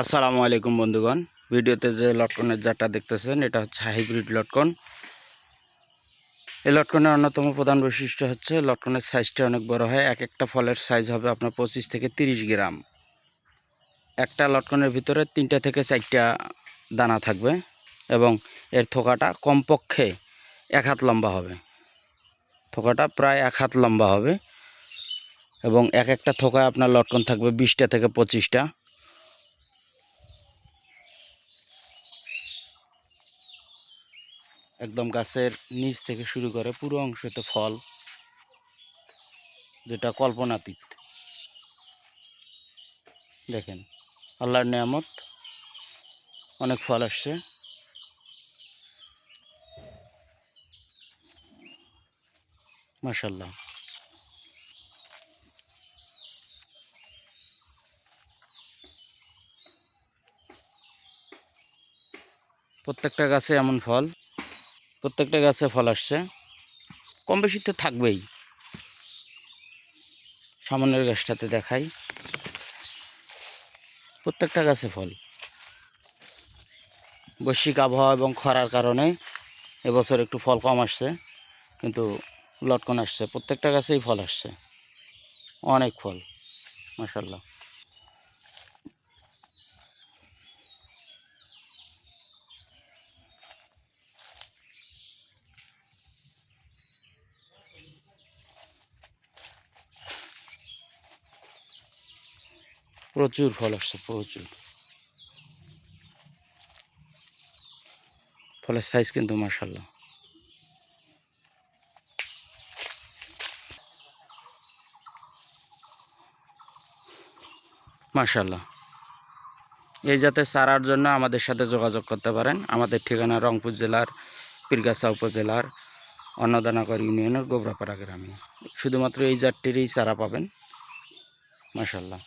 আসসালামু আলাইকুম বন্ধুগণ। ভিডিওতে যে লটকনের জারটা দেখতেছেন, এটা হচ্ছে হাইব্রিড লটকন। এই লটকনের অন্যতম প্রধান বৈশিষ্ট্য হচ্ছে, লটকনের সাইজটা অনেক বড় হয়। এক একটা ফলের সাইজ হবে আপনার পঁচিশ থেকে তিরিশ গ্রাম। একটা লটকনের ভিতরে তিনটা থেকে চারটা দানা থাকবে এবং এর থোকাটা কমপক্ষে এক হাত লম্বা হবে। থোকাটা প্রায় এক হাত লম্বা হবে এবং এক একটা থোকায় আপনার লটকন থাকবে বিশটা থেকে পঁচিশটা। একদম গাছের নিচ থেকে শুরু করে পুরো অংশতে ফল, যেটা কল্পনাতীত। দেখেন, আল্লাহর নিয়ামত, অনেক ফল আসছে। মাশাল্লাহ প্রত্যেকটা গাছে এমন ফল। প্রত্যেকটা গাছে ফল আসছে। কম বেশি তো থাকবেই। সামনের গাছটাতে দেখাই। প্রত্যেকটা গাছে ফল। বৈশ্বিক আবহাওয়া এবং খরার কারণে এবছর একটু ফল কম আসছে, কিন্তু লটকন আসছে। প্রত্যেকটা গাছেই ফল আসছে। অনেক ফল মাসাল্লাহ প্রচুর ফল আসছে, প্রচুর। ফলের সাইজ কিন্তু মাসাল্লাহ মাশাল্লাহ এই জাতের চারার জন্য আমাদের সাথে যোগাযোগ করতে পারেন। আমাদের ঠিকানা রংপুর জেলার, পীরগাছা উপজেলার, অন্নদানাগর ইউনিয়নের গোবরাপাড়া গ্রামে। শুধুমাত্র এই জাতটিরই চারা পাবেন। মাশাল্লাহ